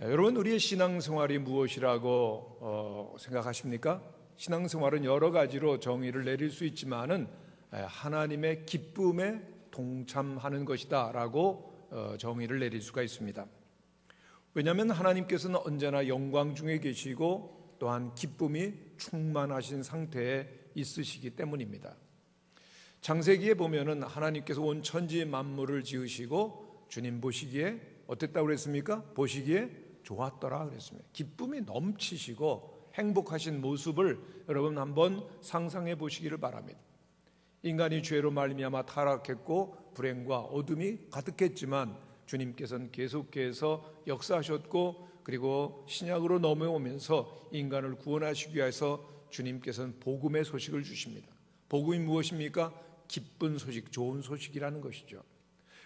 여러분 우리의 신앙생활이 무엇이라고 어, 생각하십니까? 신앙생활은 여러 가지로 정의를 내릴 수 있지만은 하나님의 기쁨에 동참하는 것이다라고 어, 정의를 내릴 수가 있습니다. 왜냐하면 하나님께서는 언제나 영광 중에 계시고 또한 기쁨이 충만하신 상태에 있으시기 때문입니다. 창세기에 보면은 하나님께서 온 천지 만물을 지으시고 주님 보시기에 어땠다고 그랬습니까? 보시기에 좋았더라 그랬습니다. 기쁨이 넘치시고 행복하신 모습을 여러분 한번 상상해 보시기를 바랍니다. 인간이 죄로 말미암아 타락했고 불행과 어둠이 가득했지만 주님께서는 계속해서 역사하셨고 그리고 신약으로 넘어오면서 인간을 구원하시기 위해서 주님께서는 복음의 소식을 주십니다. 복음이 무엇입니까? 기쁜 소식, 좋은 소식이라는 것이죠.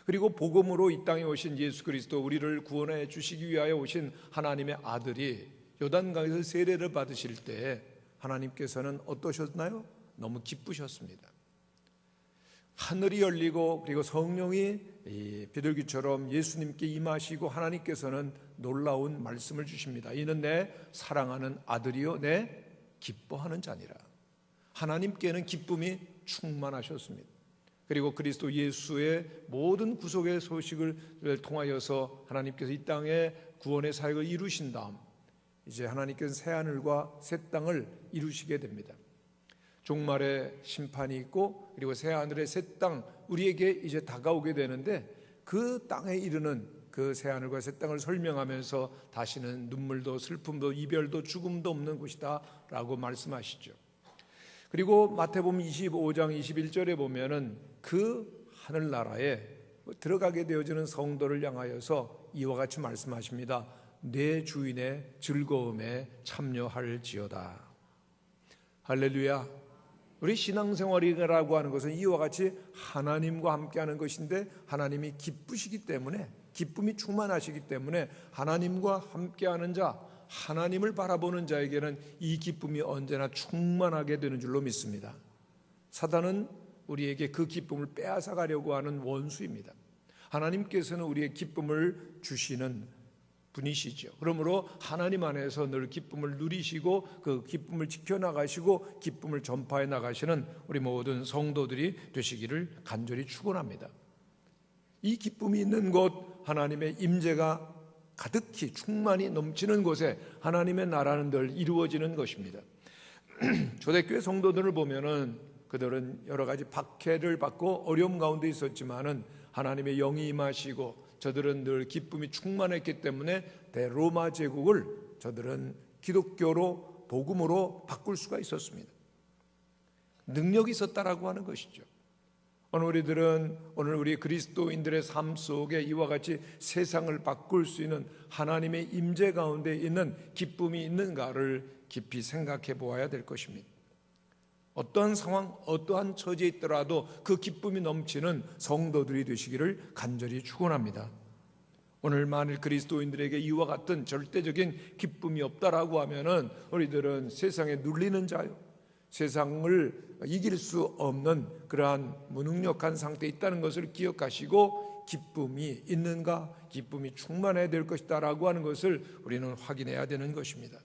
그리고 복음으로 이 땅에 오신 예수 그리스도 우리를 구원해 주시기 위하여 오신 하나님의 아들이 요단강에서 세례를 받으실 때 하나님께서는 어떠셨나요? 너무 기쁘셨습니다. 하늘이 열리고 그리고 성령이 비둘기처럼 예수님께 임하시고 하나님께서는 놀라운 말씀을 주십니다. 이는 내 사랑하는 아들이요 내 기뻐하는 자니라. 하나님께는 기쁨이 충만하셨습니다. 그리고 그리스도 예수의 모든 구속의 소식을 통하여서 하나님께서 이 땅에 구원의 사역을 이루신 다음 이제 하나님께서 새 하늘과 새 땅을 이루시게 됩니다. 종말의 심판이 있고 그리고 새 하늘의 새 땅 우리에게 이제 다가오게 되는데 그 땅에 이르는 그 새 하늘과 새 땅을 설명하면서 다시는 눈물도 슬픔도 이별도 죽음도 없는 곳이다라고 말씀하시죠. 그리고 마태복음 25장 21절에 보면은 그 하늘나라에 들어가게 되어지는 성도를 향하여서 이와 같이 말씀하십니다. 내 주인의 즐거움에 참여할지어다. 할렐루야. 우리 신앙생활이라고 하는 것은 이와 같이 하나님과 함께하는 것인데 하나님이 기쁘시기 때문에 기쁨이 충만하시기 때문에 하나님과 함께하는 자 하나님을 바라보는 자에게는 이 기쁨이 언제나 충만하게 되는 줄로 믿습니다. 사단은 우리에게 그 기쁨을 빼앗아 가려고 하는 원수입니다. 하나님께서는 우리의 기쁨을 주시는 분이시죠. 그러므로 하나님 안에서 늘 기쁨을 누리시고 그 기쁨을 지켜나가시고 기쁨을 전파해 나가시는 우리 모든 성도들이 되시기를 간절히 축원합니다. 이 기쁨이 있는 곳 하나님의 임재가 가득히 충만히 넘치는 곳에 하나님의 나라는 늘 이루어지는 것입니다. 초대교회 성도들을 보면은 그들은 여러 가지 박해를 받고 어려움 가운데 있었지만은 하나님의 영이 임하시고 저들은 늘 기쁨이 충만했기 때문에 대로마 제국을 저들은 기독교로 복음으로 바꿀 수가 있었습니다. 능력이 있었다라고 하는 것이죠. 오늘 우리들은 오늘 우리 그리스도인들의 삶 속에 이와 같이 세상을 바꿀 수 있는 하나님의 임재 가운데 있는 기쁨이 있는가를 깊이 생각해 보아야 될 것입니다. 어떠한 상황, 어떠한 처지에 있더라도 그 기쁨이 넘치는 성도들이 되시기를 간절히 축원합니다. 오늘 만일 그리스도인들에게 이와 같은 절대적인 기쁨이 없다라고 하면은 우리들은 세상에 눌리는 자요. 세상을 이길 수 없는 그러한 무능력한 상태에 있다는 것을 기억하시고 기쁨이 있는가, 기쁨이 충만해야 될 것이다라고 하는 것을 우리는 확인해야 되는 것입니다.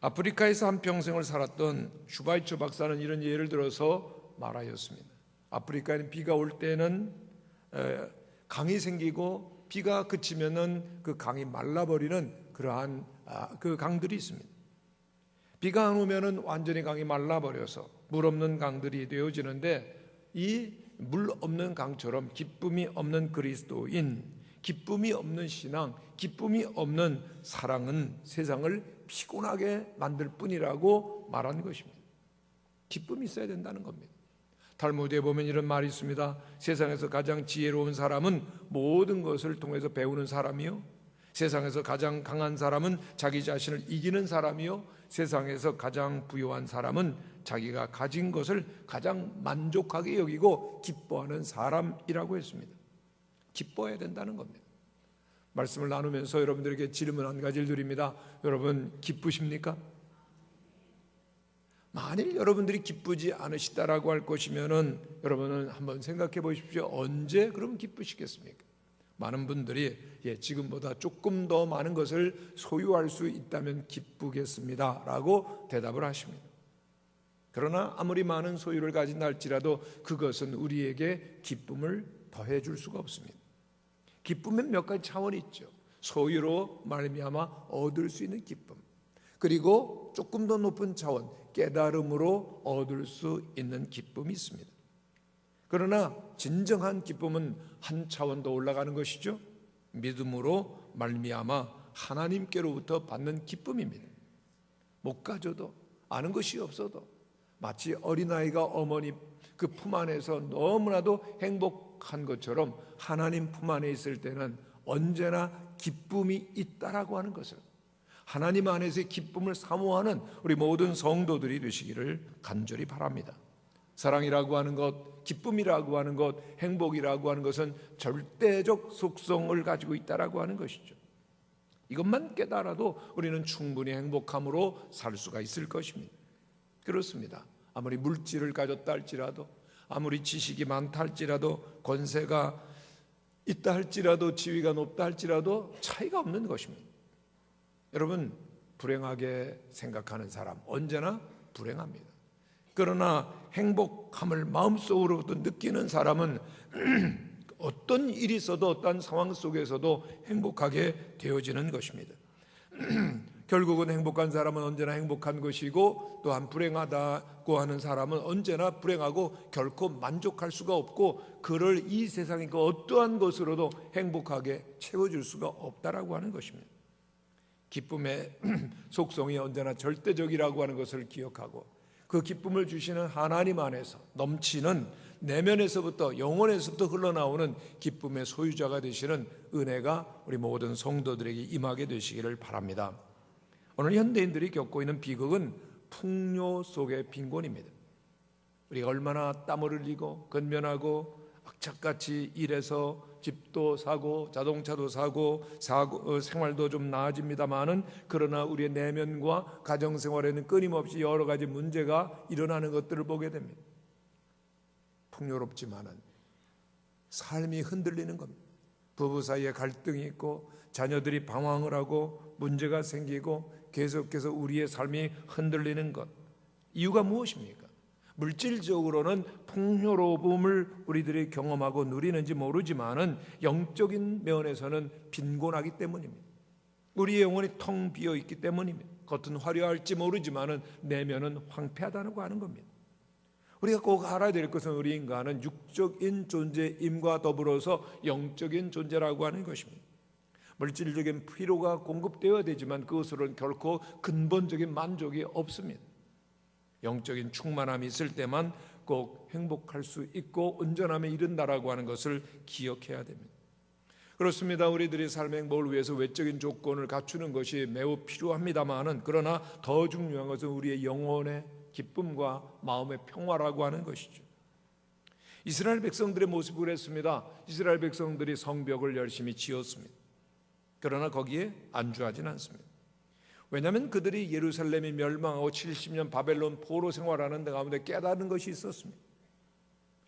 아프리카에서 한 평생을 살았던 슈바이처 박사는 이런 예를 들어서 말하였습니다. 아프리카에는 비가 올 때는 강이 생기고 비가 그치면은 그 강이 말라버리는 그러한 아, 그 강들이 있습니다. 비가 안 오면은 완전히 강이 말라버려서 물 없는 강들이 되어지는데 이 물 없는 강처럼 기쁨이 없는 그리스도인, 기쁨이 없는 신앙, 기쁨이 없는 사랑은 세상을 피곤하게 만들 뿐이라고 말하는 것입니다. 기쁨이 있어야 된다는 겁니다. 탈무드에 보면 이런 말이 있습니다. 세상에서 가장 지혜로운 사람은 모든 것을 통해서 배우는 사람이요. 세상에서 가장 강한 사람은 자기 자신을 이기는 사람이요. 세상에서 가장 부유한 사람은 자기가 가진 것을 가장 만족하게 여기고 기뻐하는 사람이라고 했습니다. 기뻐해야 된다는 겁니다. 말씀을 나누면서 여러분들에게 질문 한 가지를 드립니다. 여러분 기쁘십니까? 만일 여러분들이 기쁘지 않으시다라고 할 것이면은 여러분은 한번 생각해 보십시오. 언제 그럼 기쁘시겠습니까? 많은 분들이 예, 지금보다 조금 더 많은 것을 소유할 수 있다면 기쁘겠습니다 라고 대답을 하십니다. 그러나 아무리 많은 소유를 가진다 할지라도 그것은 우리에게 기쁨을 더해 줄 수가 없습니다. 기쁨엔 몇 가지 차원이 있죠. 소유로 말미암아 얻을 수 있는 기쁨. 그리고 조금 더 높은 차원, 깨달음으로 얻을 수 있는 기쁨이 있습니다. 그러나 진정한 기쁨은 한 차원 더 올라가는 것이죠. 믿음으로 말미암아 하나님께로부터 받는 기쁨입니다. 못 가져도 아는 것이 없어도 마치 어린아이가 어머니 그 품 안에서 너무나도 행복한 것처럼 하나님 품 안에 있을 때는 언제나 기쁨이 있다라고 하는 것을 하나님 안에서의 기쁨을 사모하는 우리 모든 성도들이 되시기를 간절히 바랍니다. 사랑이라고 하는 것, 기쁨이라고 하는 것, 행복이라고 하는 것은 절대적 속성을 가지고 있다라고 하는 것이죠. 이것만 깨달아도 우리는 충분히 행복함으로 살 수가 있을 것입니다. 그렇습니다. 아무리 물질을 가졌다 할지라도 아무리 지식이 많다 할지라도 권세가 있다 할지라도 지위가 높다 할지라도 차이가 없는 것입니다. 여러분 불행하게 생각하는 사람 언제나 불행합니다. 그러나 행복함을 마음속으로부터 느끼는 사람은 어떤 일이 있어도 어떤 상황 속에서도 행복하게 되어지는 것입니다. 결국은 행복한 사람은 언제나 행복한 것이고 또한 불행하다고 하는 사람은 언제나 불행하고 결코 만족할 수가 없고 그를 이 세상의 그 어떠한 것으로도 행복하게 채워줄 수가 없다라고 하는 것입니다. 기쁨의 속성이 언제나 절대적이라고 하는 것을 기억하고 그 기쁨을 주시는 하나님 안에서 넘치는 내면에서부터 영혼에서부터 흘러나오는 기쁨의 소유자가 되시는 은혜가 우리 모든 성도들에게 임하게 되시기를 바랍니다. 오늘 현대인들이 겪고 있는 비극은 풍요 속의 빈곤입니다. 우리가 얼마나 땀을 흘리고 건면하고 악 착같이 일해서 집도 사고 자동차도 사고, 사고 어, 생활도 좀 나아집니다만은 그러나 우리의 내면과 가정 생활에는 끊임없이 여러 가지 문제가 일어나는 것들을 보게 됩니다. 풍요롭지만은 삶이 흔들리는 겁니다. 부부 사이에 갈등이 있고 자녀들이 방황을 하고 문제가 생기고 계속해서 우리의 삶이 흔들리는 것. 이유가 무엇입니까? 물질적으로는 풍요로움을 우리들이 경험하고 누리는지 모르지만은 영적인 면에서는 빈곤하기 때문입니다. 우리의 영혼이 텅 비어 있기 때문입니다. 겉은 화려할지 모르지만은 내면은 황폐하다고 하는 겁니다. 우리가 꼭 알아야 될 것은 우리 인간은 육적인 존재임과 더불어서 영적인 존재라고 하는 것입니다. 물질적인 필요가 공급되어야 되지만 그것으로는 결코 근본적인 만족이 없습니다. 영적인 충만함이 있을 때만 꼭 행복할 수 있고 온전함에 이른다라고 하는 것을 기억해야 됩니다. 그렇습니다. 우리들이 삶의 행복을 위해서 외적인 조건을 갖추는 것이 매우 필요합니다만은 그러나 더 중요한 것은 우리의 영혼의 기쁨과 마음의 평화라고 하는 것이죠. 이스라엘 백성들의 모습을 그랬습니다. 이스라엘 백성들이 성벽을 열심히 지었습니다. 그러나 거기에 안주하진 않습니다. 왜냐하면 그들이 예루살렘이 멸망하고 70년 바벨론 포로 생활하는 데 가운데 깨달은 것이 있었습니다.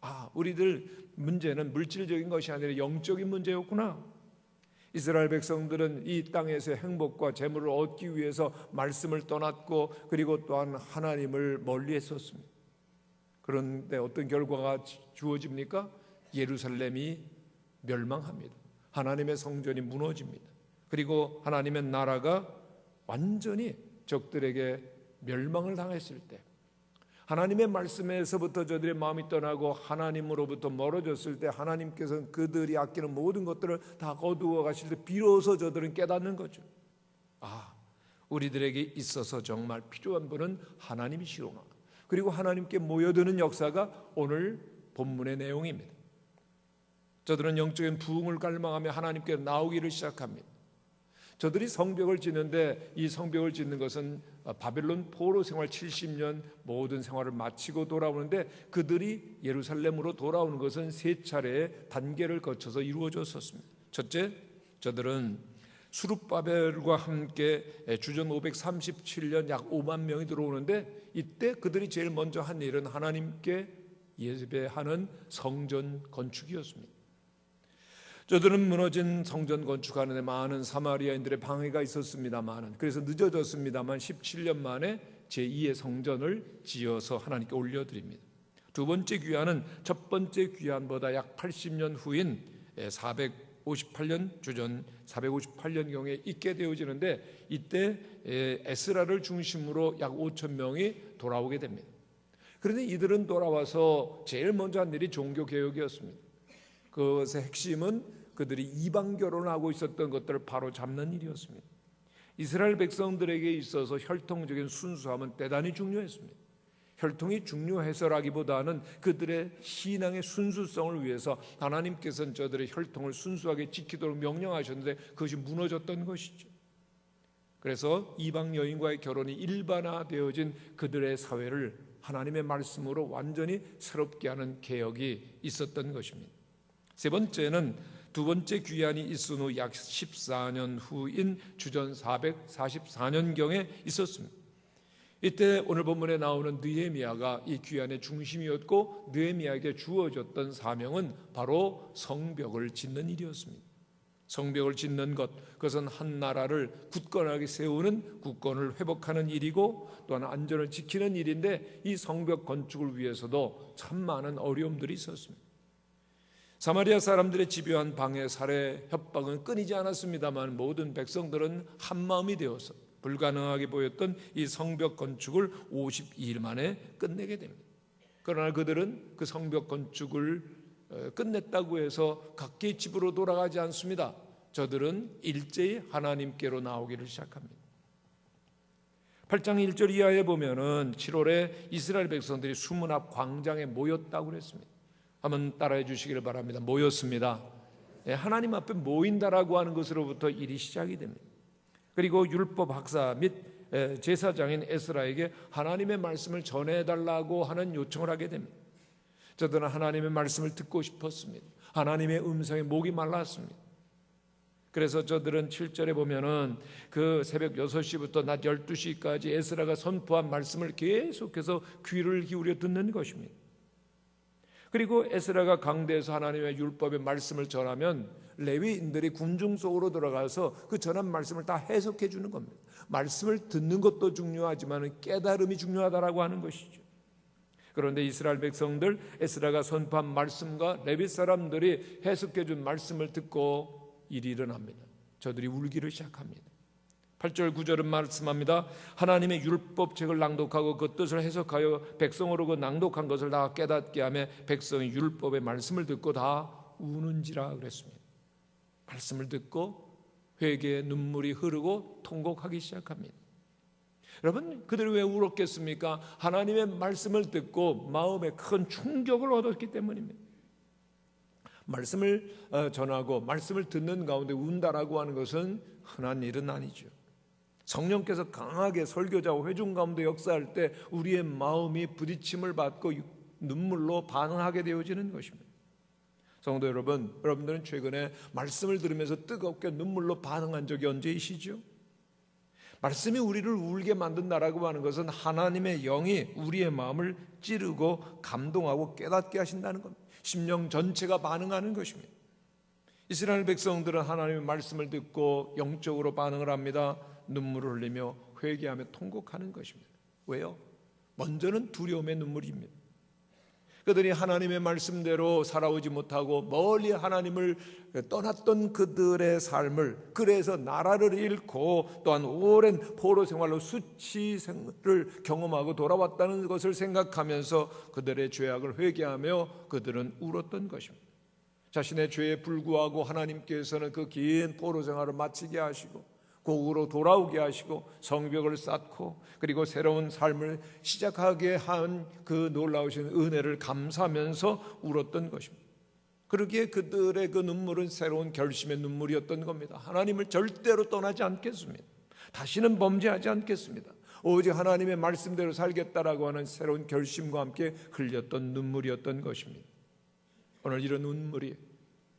아, 우리들 문제는 물질적인 것이 아니라 영적인 문제였구나. 이스라엘 백성들은 이 땅에서 행복과 재물을 얻기 위해서 말씀을 떠났고 그리고 또한 하나님을 멀리 했었습니다. 그런데 어떤 결과가 주어집니까? 예루살렘이 멸망합니다. 하나님의 성전이 무너집니다. 그리고 하나님의 나라가 완전히 적들에게 멸망을 당했을 때 하나님의 말씀에서부터 저들의 마음이 떠나고 하나님으로부터 멀어졌을 때 하나님께서는 그들이 아끼는 모든 것들을 다 거두어 가실 때 비로소 저들은 깨닫는 거죠. 아, 우리들에게 있어서 정말 필요한 분은 하나님이시구나. 그리고 하나님께 모여드는 역사가 오늘 본문의 내용입니다. 저들은 영적인 부흥을 갈망하며 하나님께 나오기를 시작합니다. 저들이 성벽을 짓는데 이 성벽을 짓는 것은 바벨론 포로 생활 70년 모든 생활을 마치고 돌아오는데 그들이 예루살렘으로 돌아오는 것은 세 차례의 단계를 거쳐서 이루어졌었습니다. 첫째, 저들은 수룹바벨과 함께 주전 537년 약 5만 명이 들어오는데 이때 그들이 제일 먼저 한 일은 하나님께 예배하는 성전 건축이었습니다. 저들은 무너진 성전 건축하는데 많은 사마리아인들의 방해가 있었습니다만 그래서 늦어졌습니다만 17년 만에 제2의 성전을 지어서 하나님께 올려드립니다. 두 번째 귀환은 첫 번째 귀환보다 약 80년 후인 458년 주전 458년경에 있게 되어지는데 이때 에스라를 중심으로 약 5천 명이 돌아오게 됩니다. 그런데 이들은 돌아와서 제일 먼저 한 일이 종교 개혁이었습니다. 그것의 핵심은 그들이 이방 결혼하고 있었던 것들을 바로 잡는 일이었습니다. 이스라엘 백성들에게 있어서 혈통적인 순수함은 대단히 중요했습니다. 혈통이 중요해서라기보다는 그들의 신앙의 순수성을 위해서 하나님께서는 저들의 혈통을 순수하게 지키도록 명령하셨는데 그것이 무너졌던 것이죠. 그래서 이방 여인과의 결혼이 일반화되어진 그들의 사회를 하나님의 말씀으로 완전히 새롭게 하는 개혁이 있었던 것입니다. 세 번째는 두 번째 귀환이 있은 후 약 14년 후인 주전 444년경에 있었습니다. 이때 오늘 본문에 나오는 느헤미야가 이 귀환의 중심이었고 느헤미야에게 주어졌던 사명은 바로 성벽을 짓는 일이었습니다. 성벽을 짓는 것 그것은 한 나라를 굳건하게 세우는 국권을 회복하는 일이고 또한 안전을 지키는 일인데 이 성벽 건축을 위해서도 참 많은 어려움들이 있었습니다. 사마리아 사람들의 집요한 방해, 살해, 협박은 끊이지 않았습니다만 모든 백성들은 한 마음이 되어서 불가능하게 보였던 이 성벽 건축을 52일 만에 끝내게 됩니다. 그러나 그들은 그 성벽 건축을 어, 끝냈다고 해서 각기 집으로 돌아가지 않습니다. 저들은 일제히 하나님께로 나오기를 시작합니다. 8장 1절 이하에 보면은 7월에 이스라엘 백성들이 수문 앞 광장에 모였다고 그랬습니다. 한번 따라해 주시기를 바랍니다. 모였습니다. 예, 하나님 앞에 모인다라고 하는 것으로부터 일이 시작이 됩니다. 그리고 율법 학사 및 제사장인 에스라에게 하나님의 말씀을 전해달라고 하는 요청을 하게 됩니다. 저들은 하나님의 말씀을 듣고 싶었습니다. 하나님의 음성에 목이 말랐습니다. 그래서 저들은 7절에 보면은 그 새벽 6시부터 낮 12시까지 에스라가 선포한 말씀을 계속해서 귀를 기울여 듣는 것입니다. 그리고 에스라가 강대에서 하나님의 율법의 말씀을 전하면 레위인들이 군중 속으로 들어가서 그 전한 말씀을 다 해석해 주는 겁니다. 말씀을 듣는 것도 중요하지만 깨달음이 중요하다라고 하는 것이죠. 그런데 이스라엘 백성들 에스라가 선포한 말씀과 레위 사람들이 해석해 준 말씀을 듣고 일이 일어납니다. 저들이 울기를 시작합니다. 8절 9절은 말씀합니다. 하나님의 율법책을 낭독하고 그 뜻을 해석하여 백성으로 그 낭독한 것을 다 깨닫게 하며 백성이 율법의 말씀을 듣고 다 우는지라 그랬습니다. 말씀을 듣고 회개의 눈물이 흐르고 통곡하기 시작합니다. 여러분 그들이 왜 울었겠습니까? 하나님의 말씀을 듣고 마음에 큰 충격을 얻었기 때문입니다. 말씀을 어, 전하고 말씀을 듣는 가운데 운다라고 하는 것은 흔한 일은 아니죠. 성령께서 강하게 설교자와 회중 가운데 역사할 때 우리의 마음이 부딪힘을 받고 눈물로 반응하게 되어지는 것입니다. 성도 여러분, 여러분들은 최근에 말씀을 들으면서 뜨겁게 눈물로 반응한 적이 언제이시죠? 말씀이 우리를 울게 만든다라고 하는 것은 하나님의 영이 우리의 마음을 찌르고 감동하고 깨닫게 하신다는 겁니다. 심령 전체가 반응하는 것입니다. 이스라엘 백성들은 하나님의 말씀을 듣고 영적으로 반응을 합니다. 눈물을 흘리며 회개하며 통곡하는 것입니다. 왜요? 먼저는 두려움의 눈물입니다. 그들이 하나님의 말씀대로 살아오지 못하고 멀리 하나님을 떠났던 그들의 삶을 그래서 나라를 잃고 또한 오랜 포로 생활로 수치생을 경험하고 돌아왔다는 것을 생각하면서 그들의 죄악을 회개하며 그들은 울었던 것입니다. 자신의 죄에 불구하고 하나님께서는 그 긴 포로 생활을 마치게 하시고 고국으로 돌아오게 하시고 성벽을 쌓고 그리고 새로운 삶을 시작하게 한 그 놀라우신 은혜를 감사하면서 울었던 것입니다. 그러기에 그들의 그 눈물은 새로운 결심의 눈물이었던 겁니다. 하나님을 절대로 떠나지 않겠습니다. 다시는 범죄하지 않겠습니다. 오직 하나님의 말씀대로 살겠다라고 하는 새로운 결심과 함께 흘렸던 눈물이었던 것입니다. 오늘 이런 눈물이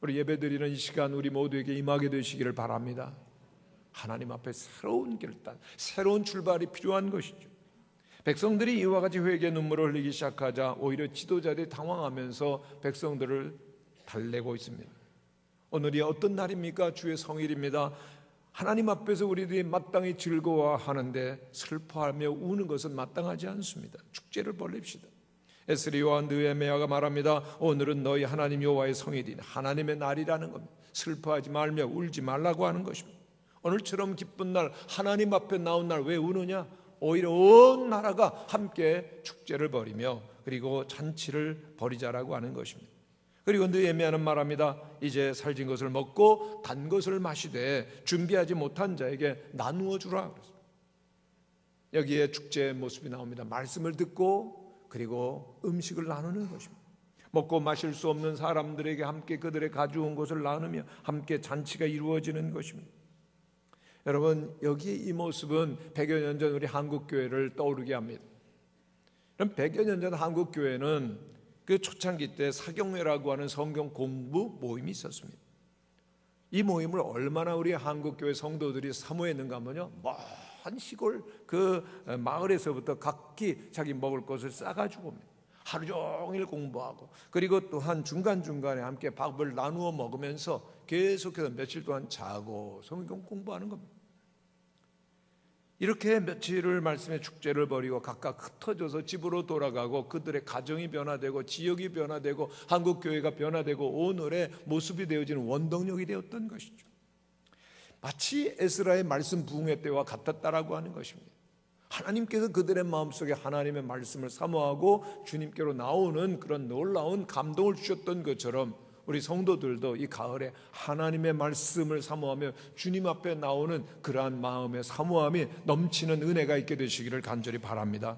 우리 예배드리는 이 시간 우리 모두에게 임하게 되시기를 바랍니다. 하나님 앞에 새로운 결단, 새로운 출발이 필요한 것이죠. 백성들이 이와 같이 회개 눈물을 흘리기 시작하자 오히려 지도자들이 당황하면서 백성들을 달래고 있습니다. 오늘이 어떤 날입니까? 주의 성일입니다. 하나님 앞에서 우리들이 마땅히 즐거워하는데 슬퍼하며 우는 것은 마땅하지 않습니다. 축제를 벌립시다. 에스리와 느에메아가 말합니다. 오늘은 너희 하나님 여호와의 성일인 하나님의 날이라는 겁니다. 슬퍼하지 말며 울지 말라고 하는 것입니다. 오늘처럼 기쁜 날 하나님 앞에 나온 날 왜 우느냐? 오히려 온 나라가 함께 축제를 벌이며 그리고 잔치를 벌이자라고 하는 것입니다. 그리고 느헤미야는 말합니다. 이제 살진 것을 먹고 단 것을 마시되 준비하지 못한 자에게 나누어 주라. 여기에 축제의 모습이 나옵니다. 말씀을 듣고 그리고 음식을 나누는 것입니다. 먹고 마실 수 없는 사람들에게 함께 그들의 가져온 것을 나누며 함께 잔치가 이루어지는 것입니다. 여러분 여기 이 모습은 100여 년 전 우리 한국 교회를 떠오르게 합니다. 그럼 100여 년 전 한국 교회는 그 초창기 때 사경회라고 하는 성경 공부 모임이 있었습니다. 이 모임을 얼마나 우리 한국 교회 성도들이 사모했는가 하면요. 먼 시골 그 마을에서부터 각기 자기 먹을 것을 싸 가지고 옵니다. 하루 종일 공부하고 그리고 또한 중간중간에 함께 밥을 나누어 먹으면서 계속해서 며칠 동안 자고 성경 공부하는 겁니다. 이렇게 며칠을 말씀의 축제를 벌이고 각각 흩어져서 집으로 돌아가고 그들의 가정이 변화되고 지역이 변화되고 한국 교회가 변화되고 오늘의 모습이 되어지는 원동력이 되었던 것이죠. 마치 에스라의 말씀 부흥회 때와 같았다라고 하는 것입니다. 하나님께서 그들의 마음속에 하나님의 말씀을 사모하고 주님께로 나오는 그런 놀라운 감동을 주셨던 것처럼 우리 성도들도 이 가을에 하나님의 말씀을 사모하며 주님 앞에 나오는 그러한 마음의 사모함이 넘치는 은혜가 있게 되시기를 간절히 바랍니다.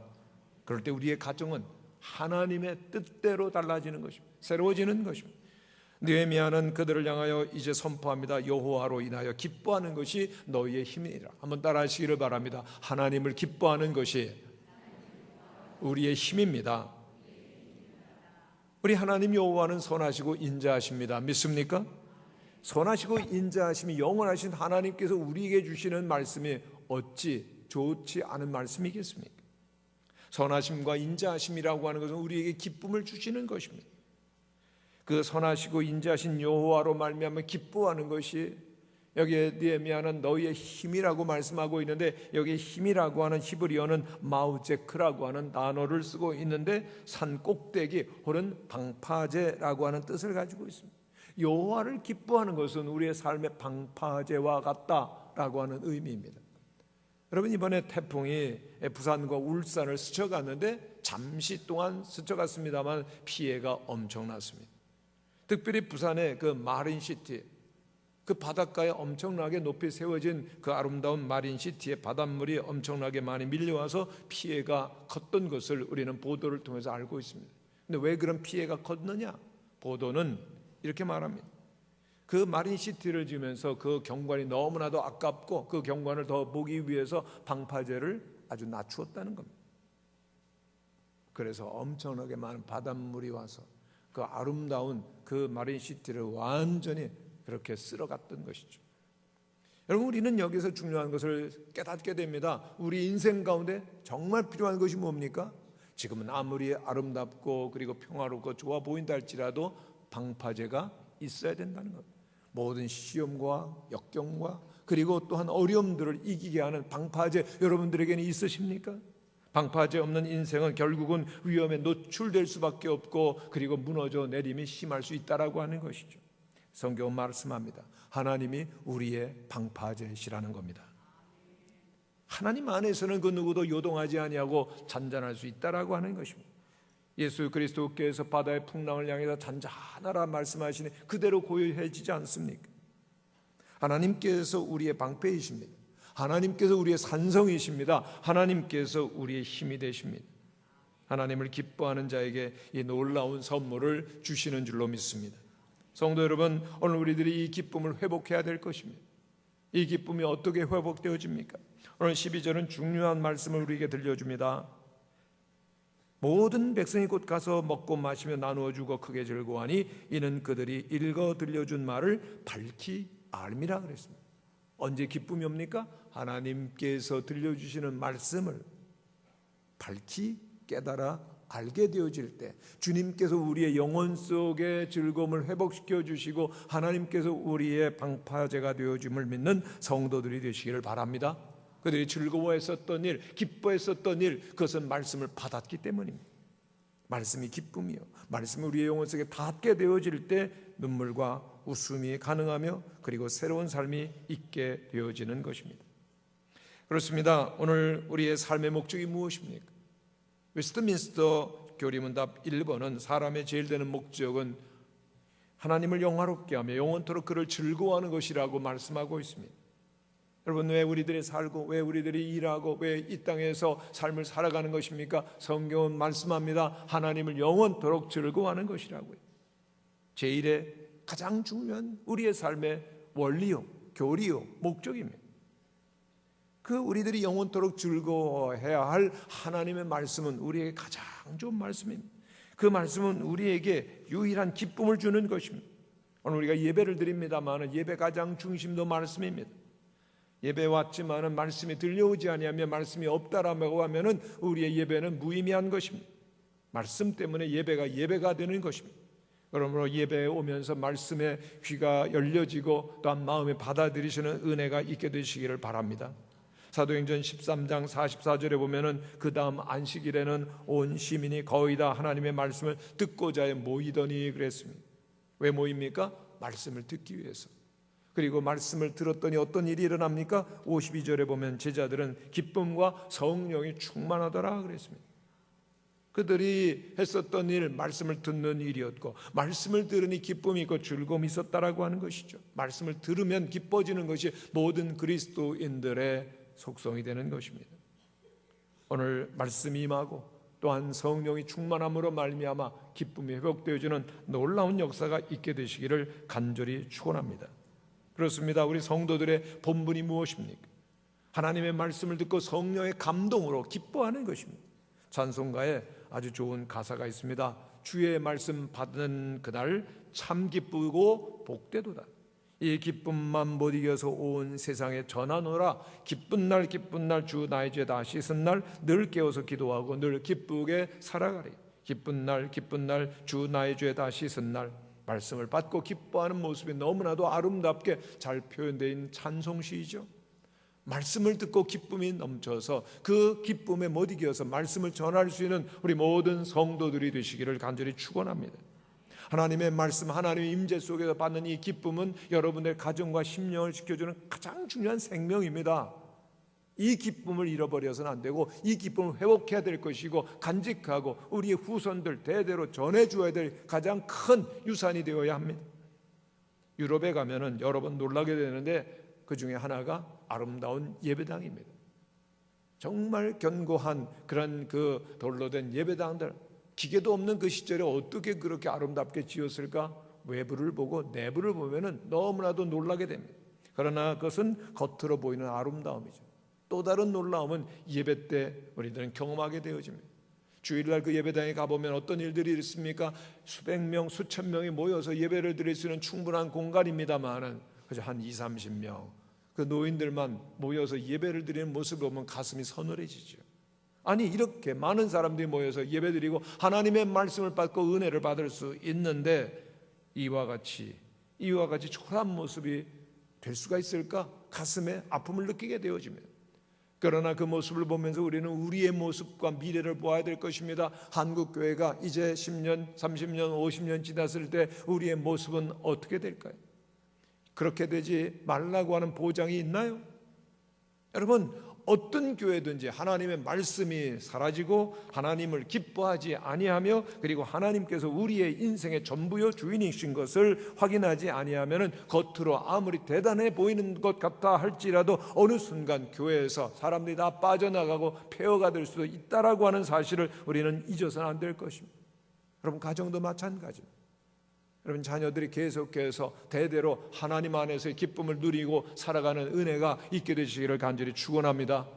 그럴 때 우리의 가정은 하나님의 뜻대로 달라지는 것입니다. 새로워지는 것입니다. 느헤미야는 그들을 향하여 이제 선포합니다. 여호와로 인하여 기뻐하는 것이 너희의 힘이라. 한번 따라하시기를 바랍니다. 하나님을 기뻐하는 것이 우리의 힘입니다. 우리 하나님 여호와는 선하시고 인자하십니다. 믿습니까? 선하시고 인자하심이 영원하신 하나님께서 우리에게 주시는 말씀이 어찌 좋지 않은 말씀이겠습니까? 선하심과 인자하심이라고 하는 것은 우리에게 기쁨을 주시는 것입니다. 그 선하시고 인자하신 여호와로 말미암아 기뻐하는 것이 여기에 니에미아는 너희의 힘이라고 말씀하고 있는데 여기 힘이라고 하는 히브리어는 마우제크라고 하는 단어를 쓰고 있는데 산 꼭대기 혹은 방파제라고 하는 뜻을 가지고 있습니다. 여호와를 기뻐하는 것은 우리의 삶의 방파제와 같다라고 하는 의미입니다. 여러분 이번에 태풍이 부산과 울산을 스쳐갔는데 잠시 동안 스쳐갔습니다만 피해가 엄청났습니다. 특별히 부산의 그 마린시티 그 바닷가에 엄청나게 높이 세워진 그 아름다운 마린 시티의 바닷물이 엄청나게 많이 밀려와서 피해가 컸던 것을 우리는 보도를 통해서 알고 있습니다. 근데 왜 그런 피해가 컸느냐? 보도는 이렇게 말합니다. 그 마린 시티를 지으면서 그 경관이 너무나도 아깝고 그 경관을 더 보기 위해서 방파제를 아주 낮추었다는 겁니다. 그래서 엄청나게 많은 바닷물이 와서 그 아름다운 그 마린 시티를 완전히 그렇게 쓸어갔던 것이죠. 여러분 우리는 여기서 중요한 것을 깨닫게 됩니다. 우리 인생 가운데 정말 필요한 것이 뭡니까? 지금은 아무리 아름답고 그리고 평화롭고 좋아 보인다 할지라도 방파제가 있어야 된다는 것. 모든 시험과 역경과 그리고 또한 어려움들을 이기게 하는 방파제 여러분들에게는 있으십니까? 방파제 없는 인생은 결국은 위험에 노출될 수밖에 없고 그리고 무너져 내림이 심할 수 있다라고 하는 것이죠. 성경은 말씀합니다. 하나님이 우리의 방파제시라는 겁니다. 하나님 안에서는 그 누구도 요동하지 아니하고 잔잔할 수 있다라고 하는 것입니다. 예수 그리스도께서 바다의 풍랑을 향해서 잔잔하라 말씀하시니 그대로 고요해지지 않습니까? 하나님께서 우리의 방패이십니다. 하나님께서 우리의 산성이십니다. 하나님께서 우리의 힘이 되십니다. 하나님을 기뻐하는 자에게 이 놀라운 선물을 주시는 줄로 믿습니다. 성도 여러분, 오늘 우리들이 이 기쁨을 회복해야 될 것입니다. 이 기쁨이 어떻게 회복되어집니까? 오늘 12절은 중요한 말씀을 우리에게 들려줍니다. 모든 백성이 곧 가서 먹고 마시며 나누어 주고 크게 즐거워하니 이는 그들이 읽어 들려준 말을 밝히 알미라 그랬습니다. 언제 기쁨이 옵니까? 하나님께서 들려주시는 말씀을 밝히 깨달아 알게 되어질 때 주님께서 우리의 영혼 속의 즐거움을 회복시켜 주시고 하나님께서 우리의 방파제가 되어줌을 믿는 성도들이 되시기를 바랍니다. 그들이 즐거워했었던 일, 기뻐했었던 일, 그것은 말씀을 받았기 때문입니다. 말씀이 기쁨이요. 말씀이 우리의 영혼 속에 닿게 되어질 때 눈물과 웃음이 가능하며 그리고 새로운 삶이 있게 되어지는 것입니다. 그렇습니다. 오늘 우리의 삶의 목적이 무엇입니까? 웨스트민스터 교리문답 1번은 사람의 제일 되는 목적은 하나님을 영화롭게 하며 영원토록 그를 즐거워하는 것이라고 말씀하고 있습니다. 여러분 왜 우리들이 살고 왜 우리들이 일하고 왜 이 땅에서 삶을 살아가는 것입니까? 성경은 말씀합니다. 하나님을 영원토록 즐거워하는 것이라고요. 제일의 가장 중요한 우리의 삶의 원리요, 교리요, 목적입니다. 그 우리들이 영원토록 즐거워해야 할 하나님의 말씀은 우리에게 가장 좋은 말씀입니다. 그 말씀은 우리에게 유일한 기쁨을 주는 것입니다. 오늘 우리가 예배를 드립니다만 예배 가장 중심도 말씀입니다. 예배 왔지만은 말씀이 들려오지 아니하면 말씀이 없다라고 하면은 우리의 예배는 무의미한 것입니다. 말씀 때문에 예배가 예배가 되는 것입니다. 그러므로 예배에 오면서 말씀의 귀가 열려지고 또한 마음에 받아들이시는 은혜가 있게 되시기를 바랍니다. 사도행전 13장 44절에 보면은 그 다음 안식일에는 온 시민이 거의 다 하나님의 말씀을 듣고자 모이더니 그랬습니다. 왜 모입니까? 말씀을 듣기 위해서. 그리고 말씀을 들었더니 어떤 일이 일어납니까? 52절에 보면 제자들은 기쁨과 성령이 충만하더라 그랬습니다. 그들이 했었던 일, 말씀을 듣는 일이었고, 말씀을 들으니 기쁨이 있고 즐거움이 있었다라고 하는 것이죠. 말씀을 들으면 기뻐지는 것이 모든 그리스도인들의 속성이 되는 것입니다. 오늘 말씀이 임하고 또한 성령이 충만함으로 말미암아 기쁨이 회복되어지는 놀라운 역사가 있게 되시기를 간절히 축원합니다. 그렇습니다. 우리 성도들의 본분이 무엇입니까? 하나님의 말씀을 듣고 성령의 감동으로 기뻐하는 것입니다. 찬송가에 아주 좋은 가사가 있습니다. 주의 말씀 받는 그날 참 기쁘고 복되도다. 이 기쁨만 못 이겨서 온 세상에 전하노라 기쁜 날 기쁜 날 주 나의 죄 다 씻은 날 늘 깨어서 기도하고 늘 기쁘게 살아가리 기쁜 날 기쁜 날 주 나의 죄 다 씻은 날 말씀을 받고 기뻐하는 모습이 너무나도 아름답게 잘 있는 찬송시이죠. 말씀을 듣고 기쁨이 넘쳐서 그 기쁨에 못 이겨서 말씀을 전할 수 있는 우리 모든 성도들이 되시기를 간절히 축원합니다. 하나님의 말씀, 하나님의 임재 속에서 받는 이 기쁨은 여러분의 가정과 심령을 지켜주는 가장 중요한 생명입니다. 이 기쁨을 잃어버려서는 안 되고 이 기쁨을 회복해야 될 것이고 간직하고 우리의 후손들 대대로 전해줘야 될 가장 큰 유산이 되어야 합니다. 유럽에 가면은 여러 번 놀라게 되는데 그 중에 하나가 아름다운 예배당입니다. 정말 견고한 그런 그 돌로 된 예배당들 기계도 없는 그 시절에 어떻게 그렇게 아름답게 지었을까? 외부를 보고 내부를 보면은 너무나도 놀라게 됩니다. 그러나 그것은 겉으로 보이는 아름다움이죠. 또 다른 놀라움은 예배 때 우리들은 경험하게 되어집니다. 주일날 그 예배당에 가보면 어떤 일들이 있습니까? 수백 명, 수천 명이 모여서 예배를 드릴 수 있는 충분한 공간입니다만은 그저 한 2, 30명 그 노인들만 모여서 예배를 드리는 모습을 보면 가슴이 서늘해지죠. 아니 이렇게 많은 사람들이 모여서 예배드리고 하나님의 말씀을 받고 은혜를 받을 수 있는데 이와 같이 이와 같이 초라한 모습이 될 수가 있을까? 가슴에 아픔을 느끼게 되어집니다. 그러나 그 모습을 보면서 우리는 우리의 모습과 미래를 보아야 될 것입니다. 한국 교회가 이제 10년, 30년, 50년 지났을 때 우리의 모습은 어떻게 될까요? 그렇게 되지 말라고 하는 보장이 있나요? 여러분, 어떤 교회든지 하나님의 말씀이 사라지고 하나님을 기뻐하지 아니하며 그리고 하나님께서 우리의 인생의 전부요 주인이신 것을 확인하지 아니하면은 겉으로 아무리 대단해 보이는 것 같다 할지라도 어느 순간 교회에서 사람들이 다 빠져나가고 폐허가 될 수도 있다라고 하는 사실을 우리는 잊어서는 안 될 것입니다. 여러분 가정도 마찬가지입니다. 여러분 자녀들이 계속해서 대대로 하나님 안에서의 기쁨을 누리고 살아가는 은혜가 있게 되시기를 간절히 축원합니다.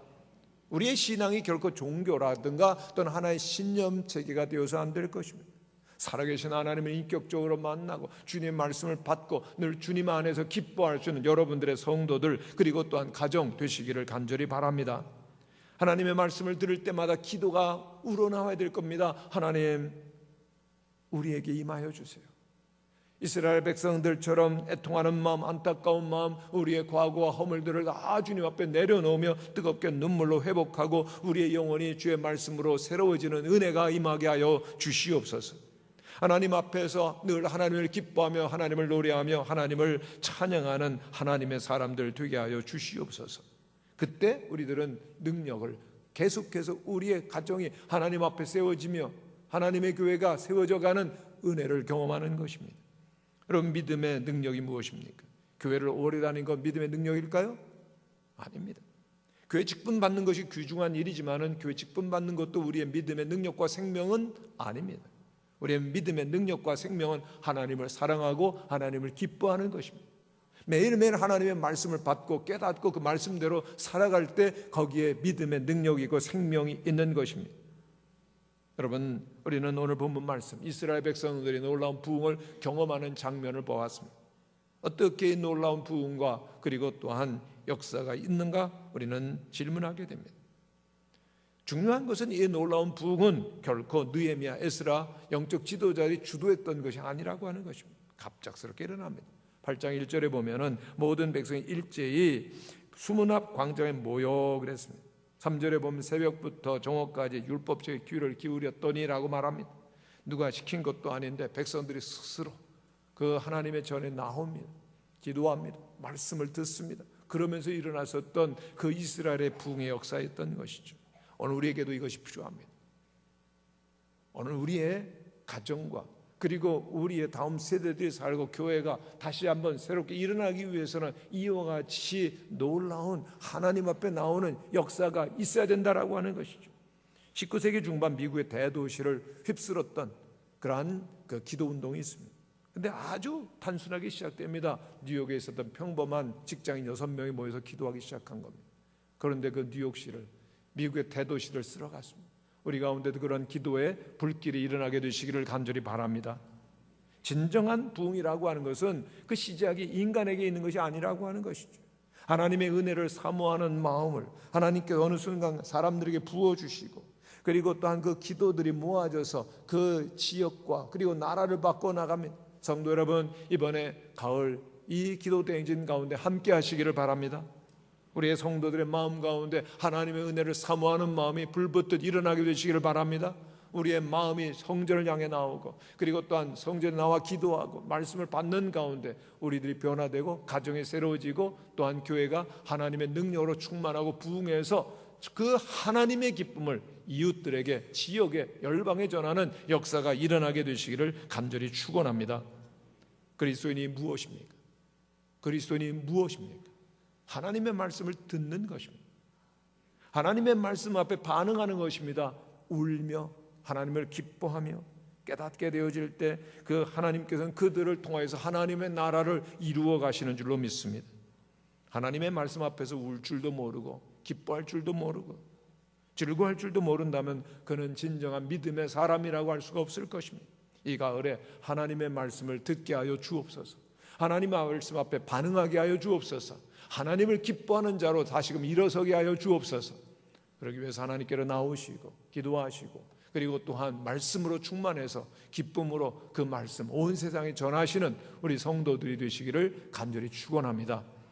우리의 신앙이 결코 종교라든가 또는 하나의 신념 체계가 되어서 안 될 것입니다. 살아계신 하나님을 인격적으로 만나고 주님 말씀을 받고 늘 주님 안에서 기뻐할 수 있는 여러분들의 성도들 그리고 또한 가정 되시기를 간절히 바랍니다. 하나님의 말씀을 들을 때마다 기도가 우러나와야 될 겁니다. 하나님, 우리에게 임하여 주세요. 이스라엘 백성들처럼 애통하는 마음, 안타까운 마음, 우리의 과거와 허물들을 다 주님 앞에 내려놓으며 뜨겁게 눈물로 회복하고 우리의 영혼이 주의 말씀으로 새로워지는 은혜가 임하게 하여 주시옵소서. 하나님 앞에서 늘 하나님을 기뻐하며 하나님을 노래하며 하나님을 찬양하는 하나님의 사람들 되게 하여 주시옵소서. 그때 우리들은 능력을 계속해서 우리의 가정이 하나님 앞에 세워지며 하나님의 교회가 세워져 가는 은혜를 경험하는 것입니다. 여러분 믿음의 능력이 무엇입니까? 교회를 오래 다닌 건 믿음의 능력일까요? 아닙니다. 교회 직분 받는 것이 귀중한 일이지만은 교회 직분 받는 것도 우리의 믿음의 능력과 생명은 아닙니다. 우리의 믿음의 능력과 생명은 하나님을 사랑하고 하나님을 기뻐하는 것입니다. 매일매일 하나님의 말씀을 받고 깨닫고 그 말씀대로 살아갈 때 거기에 믿음의 능력이고 생명이 있는 것입니다. 여러분, 우리는 오늘 본문 말씀 이스라엘 백성들이 놀라운 부흥을 경험하는 장면을 보았습니다. 어떻게 이 놀라운 부흥과 그리고 또한 역사가 있는가 우리는 질문하게 됩니다. 중요한 것은 이 놀라운 부흥은 결코 느헤미야, 에스라 영적 지도자들이 주도했던 것이 아니라고 하는 것입니다. 갑작스럽게 일어납니다. 8장 1절에 보면은 모든 백성이 일제히 수문 앞 광장에 모여 그랬습니다. 3절에 보면 새벽부터 정오까지 율법적인 귀를 기울였더니라고 말합니다. 누가 시킨 것도 아닌데 백성들이 스스로 그 하나님의 전에 나옵니다. 기도합니다. 말씀을 듣습니다. 그러면서 일어났었던 그 이스라엘의 부흥의 역사였던 것이죠. 오늘 우리에게도 이것이 필요합니다. 오늘 우리의 가정과 그리고 우리의 다음 세대들이 살고 교회가 다시 한번 새롭게 일어나기 위해서는 이와 같이 놀라운 하나님 앞에 나오는 역사가 있어야 된다라고 하는 것이죠. 19세기 중반 미국의 대도시를 휩쓸었던 그러한 그 기도 운동이 있습니다. 근데 아주 단순하게 시작됩니다. 뉴욕에 있었던 평범한 직장인 여섯 명이 모여서 기도하기 시작한 겁니다. 그런데 그 뉴욕시를 미국의 대도시를 쓸어갔습니다. 우리 가운데도 그런 기도에 불길이 일어나게 되시기를 간절히 바랍니다. 진정한 부흥이라고 하는 것은 그 시작이 인간에게 있는 것이 아니라고 하는 것이죠. 하나님의 은혜를 사모하는 마음을 하나님께 어느 순간 사람들에게 부어주시고 그리고 또한 그 기도들이 모아져서 그 지역과 그리고 나라를 바꿔 나갑니다. 성도 여러분 이번에 가을 이 기도 대행진 가운데 함께 하시기를 바랍니다. 우리의 성도들의 마음 가운데 하나님의 은혜를 사모하는 마음이 불붙듯 일어나게 되시기를 바랍니다. 우리의 마음이 성전을 향해 나오고 그리고 또한 성전에 나와 기도하고 말씀을 받는 가운데 우리들이 변화되고 가정이 새로워지고 또한 교회가 하나님의 능력으로 충만하고 부흥해서 그 하나님의 기쁨을 이웃들에게 지역에 열방에 전하는 역사가 일어나게 되시기를 간절히 축원합니다. 그리스도인이 무엇입니까? 그리스도인이 무엇입니까? 하나님의 말씀을 듣는 것입니다. 하나님의 말씀 앞에 반응하는 것입니다. 울며 하나님을 기뻐하며 깨닫게 되어질 때 그 하나님께서는 그들을 통하여서 하나님의 나라를 이루어 가시는 줄로 믿습니다. 하나님의 말씀 앞에서 울 줄도 모르고 기뻐할 줄도 모르고 즐거워할 줄도 모른다면 그는 진정한 믿음의 사람이라고 할 수가 없을 것입니다. 이 가을에 하나님의 말씀을 듣게 하여 주옵소서. 하나님의 말씀 앞에 반응하게 하여 주옵소서. 하나님을 기뻐하는 자로 다시금 일어서게 하여 주옵소서. 그러기 위해서 하나님께로 나오시고 기도하시고 그리고 또한 말씀으로 충만해서 기쁨으로 그 말씀 온 세상에 전하시는 우리 성도들이 되시기를 간절히 축원합니다.